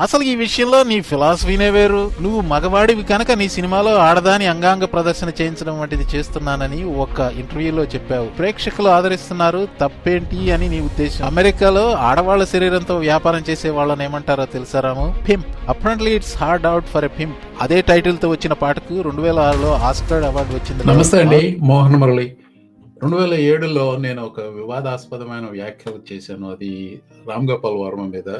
అసలు ఈ విషయంలో నీ ఫిలాసఫీనే వేరు. నువ్వు మగవాడివి కనుక నీ సినిమాలో ఆడదాని అంగాంగ ప్రదర్శన చేయించడం వంటిది చేస్తున్నానని ఒక ఇంటర్వ్యూలో చెప్పావు. ప్రేక్షకులు ఆదరిస్తున్నారు తప్పేంటి అని నీ ఉద్దేశం? అమెరికాలో ఆడవాళ్ళ శరీరంతో వ్యాపారం చేసే వాళ్ళని ఏమంటారో తెలుసారాము pimp. Apparently it's hard out for a pimp అదే టైటిల్తో వచ్చిన పాటకు రెండు వేల ఆరులో ఆస్కర్ అవార్డు వచ్చింది నమస్తే అండి మోహన్ మురళి. రెండు వేల ఏడులో నేను ఒక వివాదాస్పదమైన వ్యాఖ్యలు చేశాను. అది రామ్ గోపాల్ వర్మ మీద.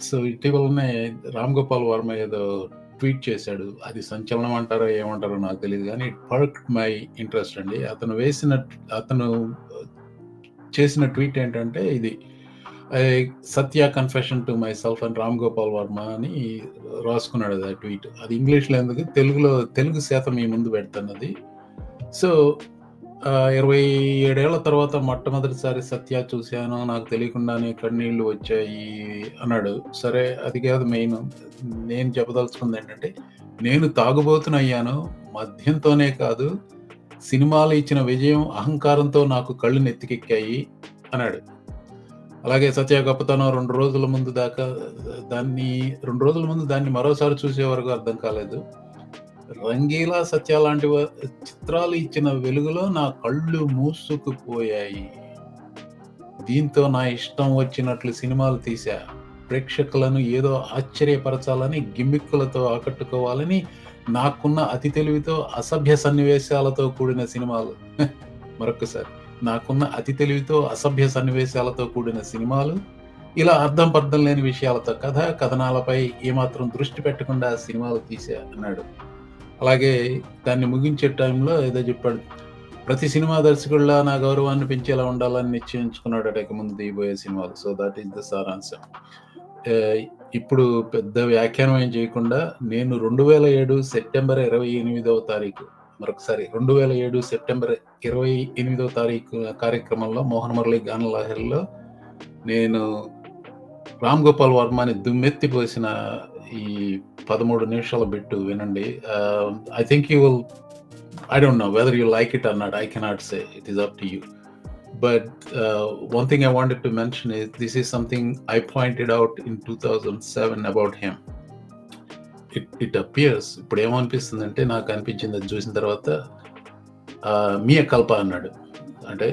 సో ఇటీవలనే రామ్ గోపాల్ వర్మ ఏదో ట్వీట్ చేశాడు. అది సంచలనం అంటారో ఏమంటారో నాకు తెలియదు కానీ ఇట్ పర్క్ మై ఇంట్రెస్ట్ అండి. అతను వేసిన అతను చేసిన ట్వీట్ ఏంటంటే ఇది Satya confession to myself and Ram Gopal Varma అని రాసుకున్నాడు అది ఆ ట్వీట్. అది ఇంగ్లీష్లో ఎందుకు? తెలుగులో తెలుగు శాతం మీ ముందు పెడుతున్నది. సో ఇరవై ఏడేళ్ళ తర్వాత మొట్టమొదటిసారి సత్య చూశాను. నాకు తెలియకుండానే కన్నీళ్ళు వచ్చాయి అన్నాడు. సరే అది కాదు మెయిన్. నేను చెప్పదలుచుకుంది ఏంటంటే నేను తాగుబోతునయ్యాను. మద్యంతోనే కాదు సినిమాలు ఇచ్చిన విజయం అహంకారంతో నాకు కళ్ళు నెత్తికెక్కాయి అన్నాడు. అలాగే సత్య గొప్పతనం రెండు రోజుల ముందు దాకా దాన్ని రెండు రోజుల ముందు దాన్ని మరోసారి చూసే వరకు అర్థం కాలేదు. రంగీలా సత్య లాంటి చిత్రాలు ఇచ్చిన వెలుగులో నా కళ్ళు మూసుకుపోయాయి. దీంతో నా ఇష్టం వచ్చినట్లు సినిమాలు తీశా. ప్రేక్షకులను ఏదో ఆశ్చర్యపరచాలని గిమ్మిక్కులతో ఆకట్టుకోవాలని నాకున్న అతి తెలివితో అసభ్య సన్నివేశాలతో కూడిన సినిమాలు. మరొకసారి నాకున్న అతి తెలివితో అసభ్య సన్నివేశాలతో కూడిన సినిమాలు. ఇలా అర్థం పర్థం లేని విషయాలతో కథ కథనాలపై ఏమాత్రం దృష్టి పెట్టకుండా సినిమాలు తీసే అన్నాడు. అలాగే దాన్ని ముగించే టైంలో ఏదో చెప్పాడు ప్రతి సినిమా దర్శకుడిలా నా గౌరవాన్ని పెంచేలా ఉండాలని నిశ్చయించుకున్నాడు ఇక ముందు దిగిపోయే సినిమాలు. సో దట్ ఈస్ ద సారాంశం ఇప్పుడు పెద్ద వ్యాఖ్యానం ఏం చేయకుండా నేను రెండు వేల ఏడు సెప్టెంబర్ ఇరవై ఎనిమిదవ తారీఖు మరొకసారి రెండు వేల ఏడు సెప్టెంబర్ ఇరవై ఎనిమిదవ తారీఖు కార్యక్రమంలో మోహన్ మురళి గాన లహరిలో నేను రామ్ గోపాల్ వర్మని దుమ్మెత్తిపోసిన ఈ పదమూడు నిమిషాల బిట్టు వినండి. I think you will I don't know whether you like it అన్నాడు I cannot say it is up to you but one thing I wanted to mention is this is something I pointed out in two thousand seven about him it it appears ఇప్పుడు ఏమనిపిస్తుంది అంటే నాకు అనిపించింది అది చూసిన తర్వాత మియ కల్ప అన్నాడు. అంటే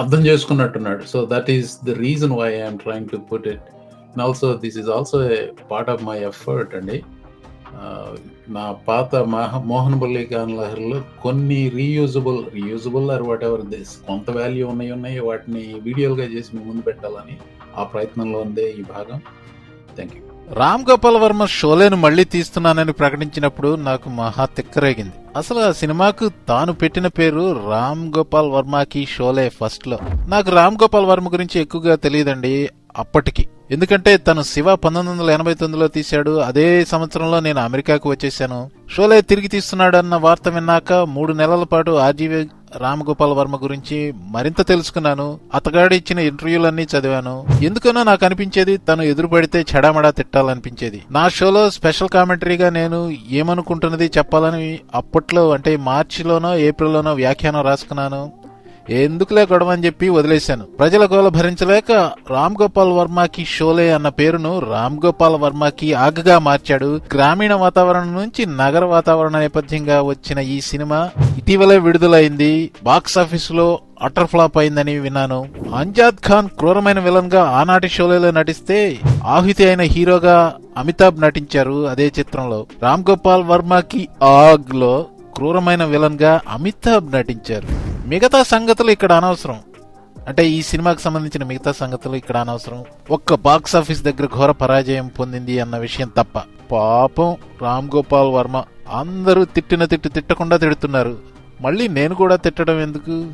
అర్థం చేసుకున్నట్టున్నాడు. So that is the reason why I'm trying to put it and also this is also a part of my effort అండి. నా పాత మహ మోహన్ బల్లి గాన్ కొన్ని reusable reusable or whatever this కొంత వాల్యూ ఉన్నాయి ఉన్నాయి వాటిని వీడియోలుగా చేసి మీ ముందు పెట్టాలని ఆ ప్రయత్నంలో ఉందే ఈ భాగం. థ్యాంక్ యూ రామ్ గోపాల్ వర్మ షోలేను మళ్ళీ తీస్తున్నానని ప్రకటించినప్పుడు నాకు మహా తిక్కరేగింది. అసలు ఆ సినిమాకు తాను పెట్టిన పేరు రామ్ గోపాల్ వర్మకి షోలే ఫస్ట్లో నాకు రామ్ గోపాల్ వర్మ గురించి ఎక్కువగా తెలియదండి అప్పటికి. ఎందుకంటే తను శివ పంతొమ్మిది వందల ఎనభై తొమ్మిదిలో తీశాడు. అదే సంవత్సరంలో నేను అమెరికాకు వచ్చేసాను షోలే తిరిగి తీస్తున్నాడన్న వార్త విన్నాక మూడు నెలల పాటు ఆర్జీవి రామగోపాల్ వర్మ గురించి మరింత తెలుసుకున్నాను. అతగాడు ఇచ్చిన ఇంటర్వ్యూలన్నీ చదివాను. ఎందుకనో నాకు అనిపించేది తను ఎదురుపడితే చెడామడా తిట్టాలనిపించేది. నా షోలో స్పెషల్ కామెంటరీగా నేను ఏమనుకుంటున్నది చెప్పాలని అప్పట్లో అంటే మార్చిలోనో ఏప్రిల్లోనో వ్యాఖ్యానం రాసుకున్నాను. ఎందుకులే గొడవ అని చెప్పి వదిలేశాను. ప్రజల గోల భరించలేక రామ్ గోపాల్ వర్మకి షోలే అన్న పేరును రామ్ గోపాల్ వర్మకి ఆగగా మార్చాడు. గ్రామీణ వాతావరణం నుంచి నగర వాతావరణ నేపథ్యంగా వచ్చిన ఈ సినిమా ఇటీవలే విడుదలైంది. బాక్స్ ఆఫీస్లో అటర్ ఫ్లాప్ అయిందని విన్నాను. అంజాద్ ఖాన్ క్రూరమైన విలన్గా ఆనాటి షోలేలో నటిస్తే ఆహుతి అయిన హీరోగా అమితాబ్ నటించారు అదే చిత్రంలో. రామ్ గోపాల్ వర్మకి ఆగ్లో క్రూరమైన విలన్గా అమితాబ్ నటించారు. మిగతా సంగతులు ఇక్కడ అనవసరం. అంటే ఈ సినిమాకి సంబంధించిన మిగతా సంగతులు ఇక్కడ అనవసరం. ఒక్క బాక్స్ ఆఫీస్ దగ్గర ఘోర పరాజయం పొందింది అన్న విషయం తప్ప. పాపం రామ్ గోపాల్ వర్మ అందరూ తిట్టిన తిట్టు తిట్టకుండా తిడుతున్నారు. మళ్ళీ నేను కూడా తిట్టడం ఎందుకు?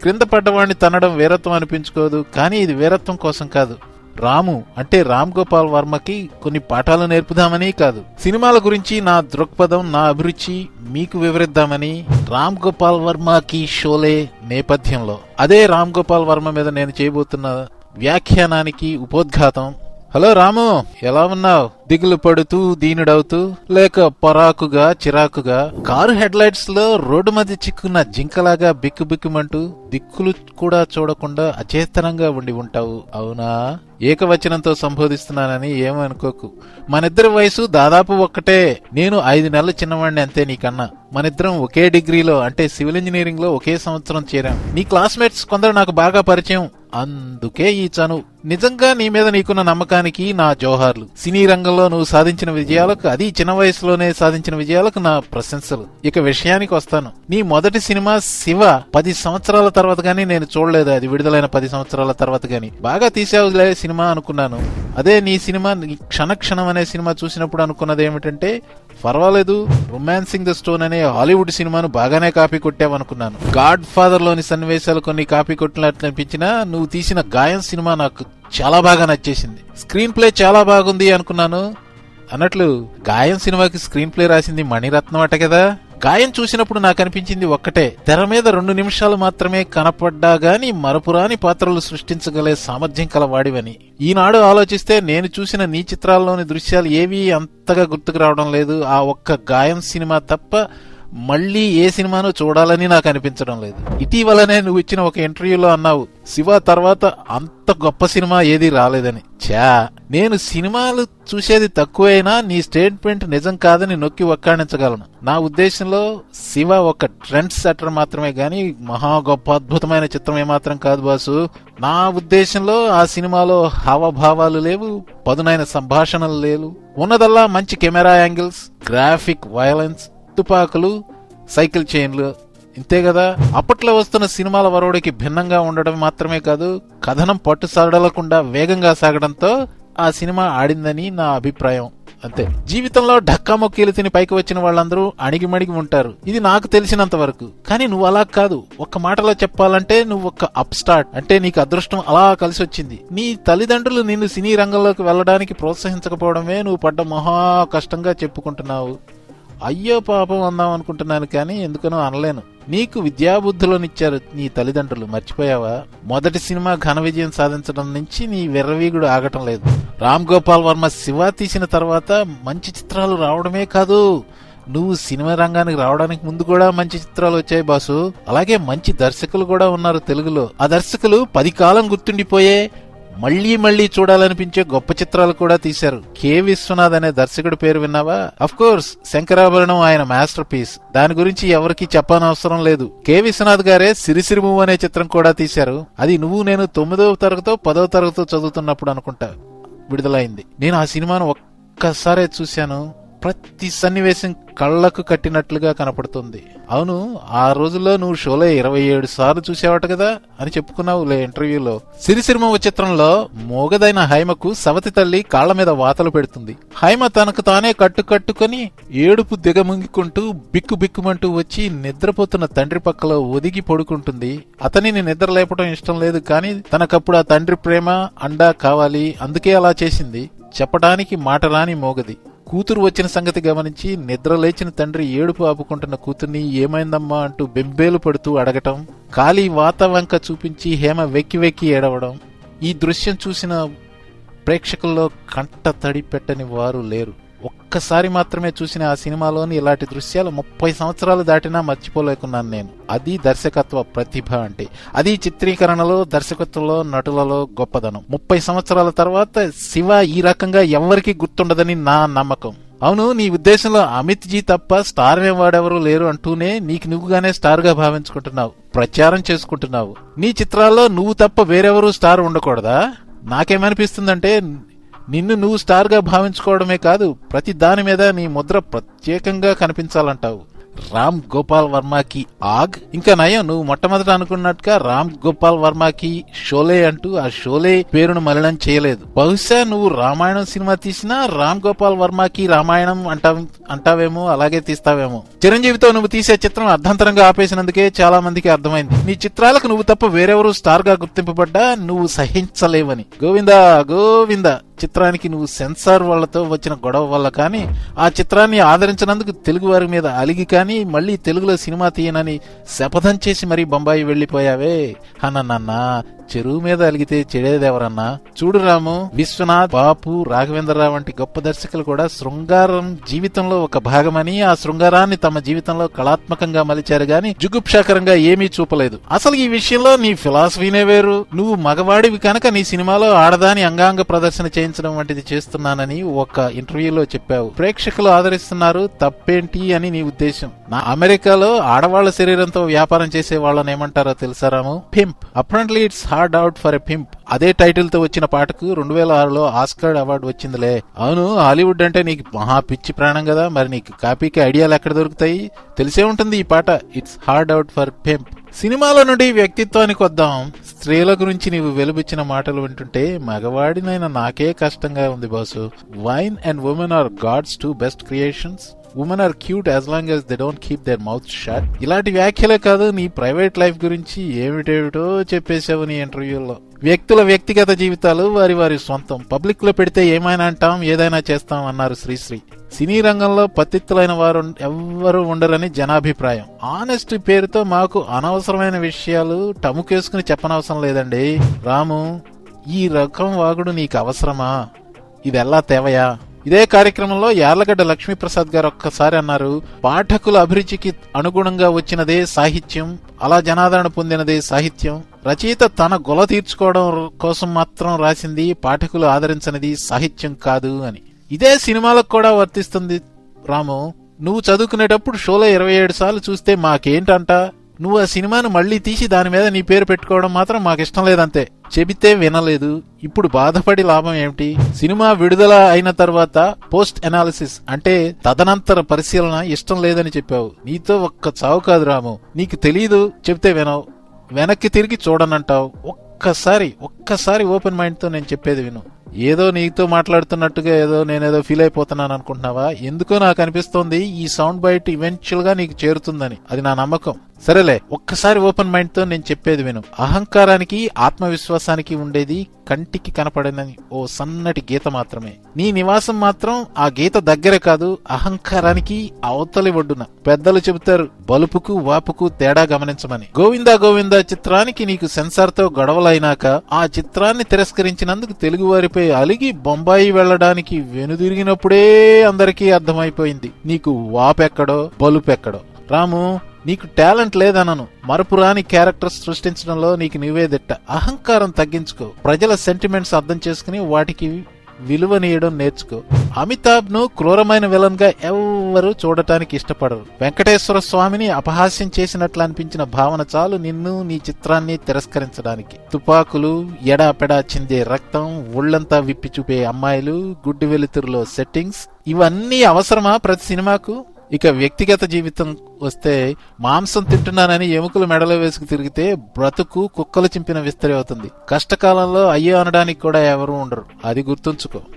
క్రింద పడ్డవాడిని తనడం వీరత్వం అనిపించుకోదు. కానీ ఇది వీరత్వం కోసం కాదు. రాము అంటే రామ్ గోపాల్ వర్మకి కొన్ని పాఠాలు నేర్పుదామని కాదు. సినిమాల గురించి నా దృక్పథం నా అభిరుచి మీకు వివరిద్దామని రామ్ గోపాల్ వర్మకి షోలే నేపథ్యంలో. అదే రామ్ గోపాల్ వర్మ మీద నేను చేయబోతున్న వ్యాఖ్యానానికి ఉపోద్ఘాతం హలో రాము ఎలా ఉన్నావు? దిగులు పడుతూ దీనుడవుతూ లేక పరాకుగా చిరాకుగా? కారు హెడ్ లైట్స్లో రోడ్డు మధ్య చిక్కున్న జింకలాగా బిక్కు బిక్కుమంటూ దిక్కులు కూడా చూడకుండా అచేతనంగా ఉండి ఉంటావు అవునా? ఏకవచనంతో సంబోధిస్తున్నానని ఏమనుకోకు. మనిద్దరి వయసు దాదాపు ఒక్కటే. నేను ఐదు నెలల చిన్నవాడిని అంతే నీకన్నా. మనిద్దరం ఒకే డిగ్రీలో అంటే సివిల్ ఇంజనీరింగ్లో ఒకే సంవత్సరం చేరాం. నీ క్లాస్మేట్స్ కొందరు నాకు బాగా పరిచయం. అందుకే ఈ చనువు నిజంగా నీ మీద నీకున్న నమ్మకానికి నా జోహార్లు. సినీ రంగంలో నువ్వు సాధించిన విజయాలకు అది చిన్న వయసులోనే సాధించిన విజయాలకు నా ప్రశంసలు. ఇక విషయానికి వస్తాను. నీ మొదటి సినిమా శివ పది సంవత్సరాల తర్వాత గానీ నేను చూడలేదు. అది విడుదలైన పది సంవత్సరాల తర్వాత గానీ. బాగా తీసావులే సినిమా అనుకున్నాను. అదే నీ సినిమా క్షణక్షణం అనే సినిమా చూసినప్పుడు అనుకున్నది ఏమిటంటే పర్వాలేదు రొమాన్సింగ్ ద స్టోన్ అనే హాలీవుడ్ సినిమాను బాగానే కాపీ కొట్టావనుకున్నాను. గాడ్ ఫాదర్లోని సన్నివేశాలు కొన్ని కాపీ కొట్టినట్లు అనిపించినా నువ్వు తీసిన గాయం సినిమా నాకు చాలా బాగా నచ్చేసింది. స్క్రీన్ ప్లే చాలా బాగుంది అనుకున్నాను. అన్నట్లు గాయం సినిమాకి స్క్రీన్ ప్లే రాసింది మణిరత్నం అట కదా? గాయం చూసినప్పుడు నాకు అనిపించింది ఒక్కటే. తెర మీద రెండు నిమిషాలు మాత్రమే కనపడ్డా గాని మరపురాని పాత్రలు సృష్టించగలే సామర్థ్యం కలవాడివని. ఈనాడు ఆలోచిస్తే నేను చూసిన నీ చిత్రాల్లోని దృశ్యాలు ఏవీ అంతగా గుర్తుకు రావడం లేదు. ఆ ఒక్క గాయం సినిమా తప్ప మళ్ళీ ఏ సినిమాను చూడాలని నాకు అనిపించడం లేదు. ఇటీవలనే నువ్వు ఇచ్చిన ఒక ఇంటర్వ్యూలో అన్నావు శివ తర్వాత అంత గొప్ప సినిమా ఏది రాలేదని. చా నేను సినిమాలు చూసేది తక్కువైనా నీ స్టేట్మెంట్ నిజం కాదని నొక్కి ఒక్కాణించగలను. నా ఉద్దేశంలో శివ ఒక ట్రెండ్ సెటర్ మాత్రమే గాని మహా గొప్ప అద్భుతమైన చిత్రం ఏమాత్రం కాదు బాసు. నా ఉద్దేశంలో ఆ సినిమాలో హావభావాలు లేవు పదునైన సంభాషణలు లేవు. ఉన్నదల్లా మంచి camera angles graphic violence cycle cycle చైన్లు ఇంతే కదా? అప్పట్లో వస్తున్న సినిమాల వరవడికి భిన్నంగా ఉండడం మాత్రమే కాదు కథనం పట్టు సడలకుండా వేగంగా సాగడంతో ఆ సినిమా ఆడిందని నా అభిప్రాయం. అంతే. జీవితంలో ఢక్కా మొక్కీలు తిని పైకి వచ్చిన వాళ్ళందరూ అణిగిమణిగి ఉంటారు. ఇది నాకు తెలిసినంత వరకు. కానీ నువ్వు అలా కాదు. ఒక్క మాటలో చెప్పాలంటే నువ్వు ఒక అప్ స్టార్ట్ అంటే నీకు అదృష్టం అలా కలిసి వచ్చింది నీ తల్లిదండ్రులు నిన్ను సినీ రంగంలోకి వెళ్ళడానికి ప్రోత్సహించకపోవడమే నువ్వు పడ్డ మహా కష్టంగా చెప్పుకుంటున్నావు. అయ్యో పాపం అందాం అనుకుంటున్నాను కానీ ఎందుకనో అనలేను. నీకు విద్యాబుద్ధులనిచ్చారు నీ తల్లిదండ్రులు మర్చిపోయావా? మొదటి సినిమా ఘన విజయం సాధించడం నుంచి నీ విర్రవీగుడు ఆగటం లేదు. రామ్ గోపాల్ వర్మ శివ తీసిన తర్వాత మంచి చిత్రాలు రావడమే కాదు. నువ్వు సినిమా రంగానికి రావడానికి ముందు కూడా మంచి చిత్రాలు వచ్చాయి బాసు. అలాగే మంచి దర్శకులు కూడా ఉన్నారు తెలుగులో. ఆ దర్శకులు పది కాలం గుర్తుండిపోయే మళ్ళీ మళ్ళీ చూడాలనిపించే గొప్ప చిత్రాలు కూడా తీశారు. కె. విశ్వనాథ్ అనే దర్శకుడి పేరు విన్నావా? అఫ్ కోర్స్ శంకరాభరణం ఆయన మాస్టర్ పీస్ దాని గురించి ఎవరికి చెప్పనవసరం లేదు. కె. విశ్వనాథ్ గారే సిరిసిరిము అనే చిత్రం కూడా తీశారు. అది నువ్వు నేను తొమ్మిదవ తరగతో పదవ తరగతో చదువుతున్నప్పుడు అనుకుంటా. విడుదలైంది. నేను ఆ సినిమాను ఒక్కసారే చూశాను. ప్రతి సన్నివేశం కళ్ళకు కట్టినట్లుగా కనపడుతుంది. అవును ఆ రోజుల్లో నువ్వు షోలో ఇరవై ఏడు సార్లు చూసేవాట కదా అని చెప్పుకున్నావులే ఇంటర్వ్యూలో. సిరిసిరిమ చిత్రంలో మోగదైన హైమకు సవతి తల్లి కాళ్ళ మీద వాతలు పెడుతుంది. హైమ తనకు తానే కట్టు కట్టుకొని ఏడుపు దిగముంగుకుంటూ బిక్కు బిక్కుమంటూ వచ్చి నిద్రపోతున్న తండ్రి పక్కలో ఒదిగి పడుకుంటుంది. అతనిని నిద్ర లేపడం ఇష్టం లేదు కానీ తనకప్పుడు ఆ తండ్రి ప్రేమ అండా కావాలి అందుకే అలా చేసింది. చెప్పడానికి మాట రాని మోగది. కూతురు వచ్చిన సంగతి గమనించి నిద్ర లేచిన తండ్రి ఏడుపు ఆపుకుంటున్న కూతుర్ని ఏమైందమ్మా అంటూ బెంబేలు పడుతూ అడగటం ఖాళీ వాతవంక చూపించి హేమ వెక్కి వెక్కి ఏడవడం. ఈ దృశ్యం చూసిన ప్రేక్షకుల్లో కంట తడి పెట్టని వారు లేరు. ఒక్కసారి మాత్రమే చూసిన ఆ సినిమాలోని ఇలాంటి దృశ్యాలు ముప్పై సంవత్సరాలు దాటినా మర్చిపోలేకున్నాను నేను. అది దర్శకత్వ ప్రతిభ అంటే. అది చిత్రీకరణలో దర్శకత్వంలో నటులలో గొప్పదనం. ముప్పై సంవత్సరాల తర్వాత శివ ఈ రకంగా ఎవరికి గుర్తుండదని నా నమ్మకం. అవును నీ ఉద్దేశంలో అమిత్ జీ తప్ప స్టార్ వాడెవరూ లేరు అంటూనే నీకు నువ్వుగానే స్టార్గా భావించుకుంటున్నావు. ప్రచారం చేసుకుంటున్నావు. నీ చిత్రాల్లో నువ్వు తప్ప వేరెవరూ స్టార్ ఉండకూడదా? నాకేమనిపిస్తుందంటే నిన్ను నువ్వు స్టార్గా భావించుకోవడమే కాదు ప్రతి దాని మీద నీ ముద్ర ప్రత్యేకంగా కనిపించాలంటావు. రామ్ గోపాల్ వర్మకి ఆగ్. ఇంకా నయం నువ్వు మొట్టమొదట అనుకున్నట్టుగా రామ్ గోపాల్ వర్మకి షోలే అంటూ ఆ షోలే పేరును మలినం చేయలేదు. బహుశా నువ్వు రామాయణం సినిమా తీసినా రామ్ గోపాల్ వర్మకి రామాయణం అంటా అంటావేమో అలాగే తీస్తావేమో. చిరంజీవితో నువ్వు తీసే చిత్రం అర్ధంతరంగా ఆపేసినందుకే చాలా మందికి అర్థమైంది. నీ చిత్రాలకు నువ్వు తప్ప వేరెవరు స్టార్గా గుర్తింపబడ్డా నువ్వు సహించలేవని. గోవిందా గోవిందా. చిత్రానికి నువ్వు సెన్సార్ వాళ్ళతో వచ్చిన గొడవ వల్ల కానీ ఆ చిత్రాన్ని ఆదరించినందుకు తెలుగు వారి మీద అలిగి కానీ మళ్ళీ తెలుగులో సినిమా తీయనని శపథం చేసి మరీ బొంబాయి వెళ్ళిపోయావే అన్న చెరువు మీద అలిగితే చెడేదెవరన్నా చూడు రాము విశ్వనాథ్ బాపు రాఘవేంద్రరావు వంటి గొప్ప దర్శకులు కూడా శృంగారం జీవితంలో ఒక భాగమని ఆ శృంగారాన్ని తమ జీవితంలో కళాత్మకంగా మలిచారు గాని జుగుప్సాకరంగా ఏమీ చూపలేదు. అసలు ఈ విషయంలో నీ ఫిలాసఫీనే వేరు. నువ్వు మగవాడివి కనుక నీ సినిమాలో ఆడదాని అంగాంగ ప్రదర్శన చేయించడం వంటిది చేస్తున్నానని ఒక ఇంటర్వ్యూలో చెప్పావు. ప్రేక్షకులు ఆదరిస్తున్నారు తప్పేంటి అని నీ ఉద్దేశం. నా అమెరికాలో ఆడవాళ్ళ శరీరంతో వ్యాపారం చేసే వాళ్ళని ఏమంటారో తెలుసారాము pimp. Apparently it's hard out for a pimp అదే టైటిల్తో వచ్చిన పాటకు రెండు వేల ఆరులో ఆస్కర్ అవార్డు వచ్చిందిలే. అవును హాలీవుడ్ అంటే నీకు మహా పిచ్చి ప్రాణం కదా. మరి నీకు కాపీకి ఐడియాలు ఎక్కడ దొరుకుతాయి? తెలిసే ఉంటుంది ఈ పాట. It's hard out for pimp సినిమాల నుండి వ్యక్తిత్వానికి వద్దాం. స్త్రీల గురించి నీవు వెలుబుచ్చిన మాటలు వింటుంటే మగవాడినైనా నాకే కష్టంగా ఉంది boss. Wine and women are God's two best creations women are cute as long as they don't keep their mouth shut ఇలాంటి వ్యాఖ్యలే కాదు నీ ప్రైవేట్ లైఫ్ గురించి ఏమిటేమిటో చెప్పేశావు నీ ఇంటర్వ్యూలో వ్యక్తుల వ్యక్తిగత జీవితాలు వారి వారి సొంతం. పబ్లిక్లో పెడితే ఏమైనా అంటాం ఏదైనా చేస్తాం అన్నారు శ్రీశ్రీ. సినీ రంగంలో పతిత్తులైన వారు ఎవ్వరూ ఉండరని జనాభిప్రాయం. ఆనెస్ట్ పేరుతో మాకు అనవసరమైన విషయాలు టముకేసుకుని చెప్పనవసరం లేదండి. రాము ఈ రకం వాగుడు నీకు అవసరమా? ఇదెల్లా తేవయా? ఇదే కార్యక్రమంలో యార్లగడ్డ లక్ష్మీప్రసాద్ గారు ఒక్కసారి అన్నారు పాఠకుల అభిరుచికి అనుగుణంగా వచ్చినదే సాహిత్యం అలా జనాదరణ పొందినదే సాహిత్యం. రచయిత తన గొల తీర్చుకోవడం కోసం మాత్రం రాసింది పాఠకులు ఆదరించనిది సాహిత్యం కాదు అని. ఇదే సినిమాలకు కూడా వర్తిస్తుంది. రాము నువ్వు చదువుకునేటప్పుడు షోలో ఇరవై ఏడు సార్లు చూస్తే మాకేంటంట? నువ్వు ఆ సినిమాను మళ్ళీ తీసి దాని మీద నీ పేరు పెట్టుకోవడం మాత్రం మాకు ఇష్టం లేదంతే. చెబితే వినలేదు. ఇప్పుడు బాధపడి లాభం ఏమిటి? సినిమా విడుదల అయిన తర్వాత పోస్ట్ అనాలిసిస్ అంటే తదనంతర పరిశీలన ఇష్టం లేదని చెప్పావు. నీతో ఒక్క చావు కాదు రాము. నీకు తెలియదు చెబితే వినవు. వెనక్కి తిరిగి చూడనంటావు. ఒక్కసారి ఒక్కసారి ఓపెన్ మైండ్తో నేను చెప్పేది విను. ఏదో నీతో మాట్లాడుతున్నట్టుగా ఏదో నేనేదో ఫీల్ అయిపోతున్నాను అనుకుంటున్నావా? ఎందుకో నాకు అనిపిస్తోంది ఈ సౌండ్ బైట్ ఈవెన్చువల్గా నీకు చేరుతుందని. అది నా నమ్మకం. సరేలే ఒక్కసారి ఓపెన్ మైండ్తో నేను చెప్పేది విను. అహంకారానికి ఆత్మవిశ్వాసానికి ఉండేది కంటికి కనపడనని ఓ సన్నటి గీత మాత్రమే. నీ నివాసం మాత్రం ఆ గీత దగ్గర కాదు అహంకారానికి అవతలి ఒడ్డున. పెద్దలు చెబుతారు బలుపుకు వాపుకు తేడా గమనించమని. గోవిందా గోవిందా చిత్రానికి నీకు సెన్సార్తో గొడవలైనాక ఆ చిత్రాన్ని తిరస్కరించినందుకు తెలుగువారిపై అలిగి బొంబాయి వెళ్ళడానికి వెనుదిరిగినప్పుడే అందరికీ అర్థమైపోయింది. నీకు వాపెక్కడో బలుపెక్కడో. రాము నీకు టాలెంట్ లేదనను. మరపురాని క్యారెక్టర్స్ సృష్టించడంలో నీకు నీవే దిట్ట. అహంకారం తగ్గించుకో. ప్రజల సెంటిమెంట్స్ అర్థం చేసుకుని వాటికి విలువనీయడం నేర్చుకో. అమితాబ్ను క్రూరమైన విలన్గా ఎవ్వరూ చూడటానికి ఇష్టపడరు. వెంకటేశ్వర స్వామిని అపహాస్యం చేసినట్లు అనిపించిన భావన చాలు నిన్ను నీ చిత్రాన్ని తిరస్కరించడానికి. తుపాకులు ఎడాపెడా చిందే రక్తం ఒళ్ళంతా విప్పి చూపే అమ్మాయిలు గుడ్డి వెలుతురులో సెట్టింగ్స్ ఇవన్నీ అవసరమా ప్రతి సినిమాకు? ఇక వ్యక్తిగత జీవితం వస్తే మాంసం తింటున్నానని ఎముకలు మెడలో వేసుకు తిరిగితే బ్రతుకు కుక్కలు చింపిన విస్తరి అవుతుంది. కష్టకాలంలో అయ్యో అనడానికి కూడా ఎవరు ఉండరు. అది గుర్తుంచుకో.